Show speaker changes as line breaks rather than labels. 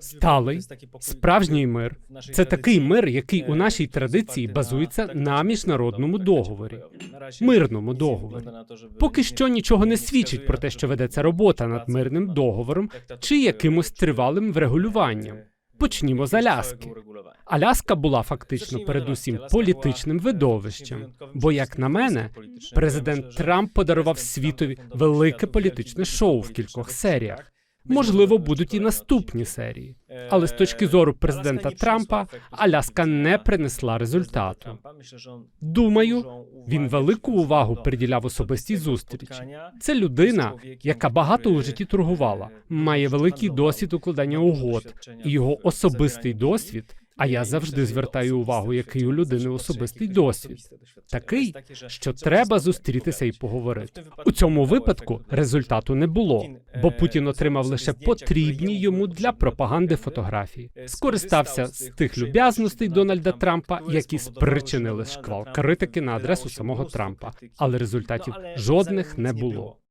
Сталий, справжній мир це такий мир, який у нашій традиції базується на міжнародному договорі, мирному договорі. Поки що нічого не свідчить про те, що ведеться робота над мирним договором чи якимось тривалим врегулюванням. Почнімо з Аляски. Аляска була фактично передусім політичним видовищем. Бо, як на мене, президент Трамп подарував світові велике політичне шоу в кількох серіях. Можливо, будуть і наступні серії. Але з точки зору президента Трампа Аляска не принесла результату. Думаю, він велику увагу приділяв особистій зустрічі. Це людина, яка багато у житті торгувала, має великий досвід укладання угод, і його особистий досвід. А я завжди звертаю увагу, який у людини особистий досвід. Такий, що треба зустрітися і поговорити. У цьому випадку результату не було, бо Путін отримав лише потрібні йому для пропаганди фотографії. Скористався з тих люб'язностей Дональда Трампа, які спричинили шквал критики на адресу самого Трампа, але результатів жодних не було.